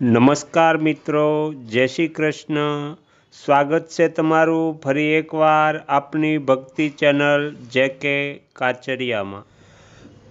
નમસ્કાર મિત્રો, જય શ્રી કૃષ્ણ. સ્વાગત છે તમારું ફરી એકવાર આપની ભક્તિ ચેનલ જે કે કાચરિયામાં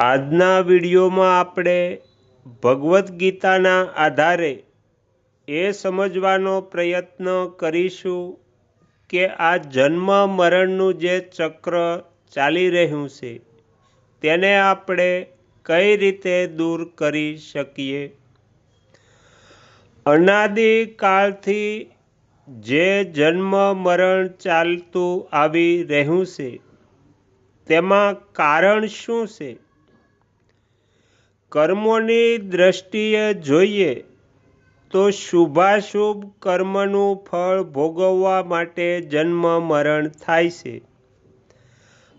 આજના વિડીયોમાં આપણે ભગવદ્ ગીતાના આધારે એ સમજવાનો પ્રયત્ન કરીશું કે આ જન્મ મરણનું જે ચક્ર ચાલી રહ્યું છે, તેને આપણે કઈ રીતે દૂર કરી શકીએ? અનાદિકાળથી જે જન્મ મરણ ચાલતું આવી રહ્યું છે, તેમાં કારણ શું છે? કર્મોની દ્રષ્ટિએ જોઈએ તો શુભાશુભ કર્મનું ફળ ભોગવવા માટે જન્મ મરણ થાય છે.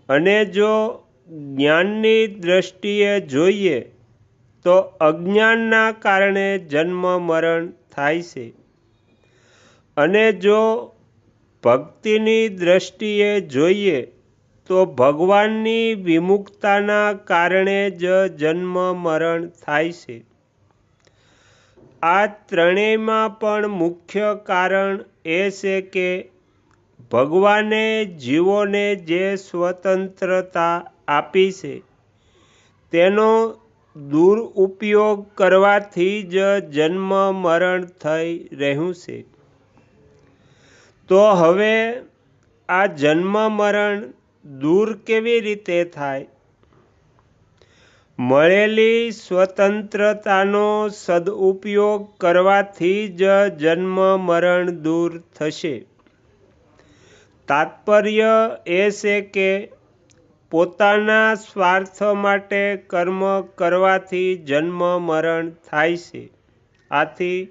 અને જો જ્ઞાનની દ્રષ્ટિએ જોઈએ તો અજ્ઞાનના કારણે જન્મ મરણ થાય છે. અને જો ભક્તિની દ્રષ્ટિએ જોઈએ તો ભગવાનની વિમુખતાના કારણે જ જન્મ મરણ થાય છે. આ ત્રણેયમાં પણ મુખ્ય કારણ એ છે કે ભગવાને જીવોને જે સ્વતંત્રતા આપી છે, તેનો દુરુપયોગ કરવાથી જ જન્મ મરણ થઈ રહ્યું છે. તો હવે આ જન્મ મરણ દૂર કેવી રીતે થાય? મળેલી સ્વતંત્રતાનો સદુપયોગ કરવાથી જ જન્મ મરણ દૂર થશે. તાત્પર્ય એ છે કે પોતાના સ્વાર્થ માટે કર્મ કરવાથી જન્મ મરણ થાય છે. આથી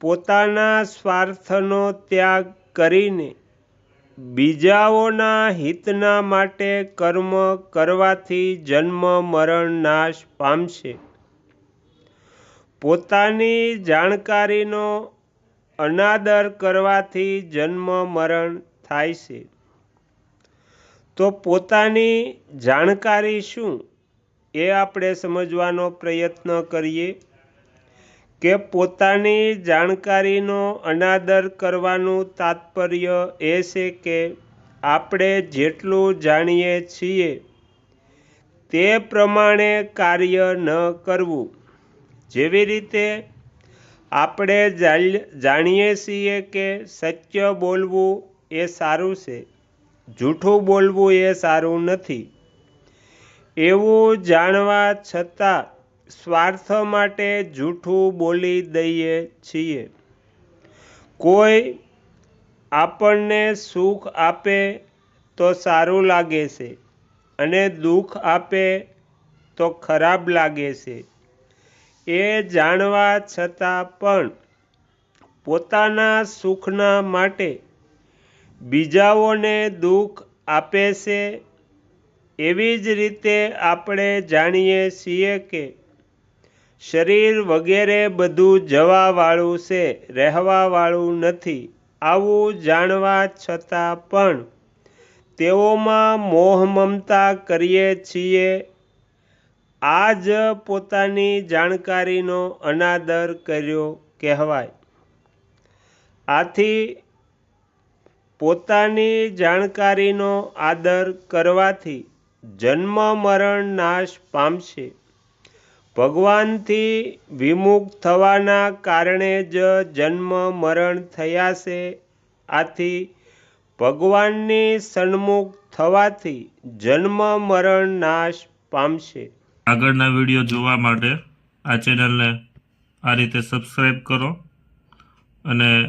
પોતાના સ્વાર્થનો ત્યાગ કરીને બીજાઓના હિતના માટે કર્મ કરવાથી જન્મ મરણ નાશ પામશે. પોતાની જાણકારીનો અનાદર કરવાથી જન્મ મરણ થાય છે. તો પોતાની જાણકારી શું એ આપણે સમજવાનો પ્રયત્ન કરીએ કે પોતાની જાણકારીનો અનાદર કરવાનું તાત્પર્ય એ છે કે આપણે જેટલું જાણીએ છીએ તે પ્રમાણે કાર્ય ન કરવું. જેવી રીતે આપણે જાણીએ છીએ કે સત્ય બોલવું એ સારું છે જૂઠું બોલવું એ સારું નથી. એવું જાણવા છતાં સ્વાર્થ માટે જૂઠું બોલી દઈએ છીએ. કોઈ આપણને સુખ આપે તો સારું લાગે છે અને દુઃખ આપે તો ખરાબ લાગે છે. એ જાણવા છતાં પણ પોતાના સુખના માટે બીજાઓને દુઃખ આપે છે, એવી જ રીતે આપણે જાણીએ છીએ કે શરીર વગેરે બધું જવાવાળું છે, રહેવાવાળું નથી. આવું જાણવા છતાં પણ તેઓમાં મોહ મમતા કરીએ છીએ. આ જ પોતાની જાણકારીનો અનાદર કર્યો કહેવાય. આથી પોતાની જાણકારીનો આદર કરવાથી જન્મ, મરણ, નાશ પામશે. ભગવાનથી વિમુખ થવાના કારણે જ જન્મ, મરણ થયા છે આથી ભગવાનની સન્મુખ થવાથી જન્મ, મરણ, નાશ પામશે. આગળના વીડિયો જોવા માટે આ ચેનલને આ રીતે સબસ્ક્રાઈબ કરો અને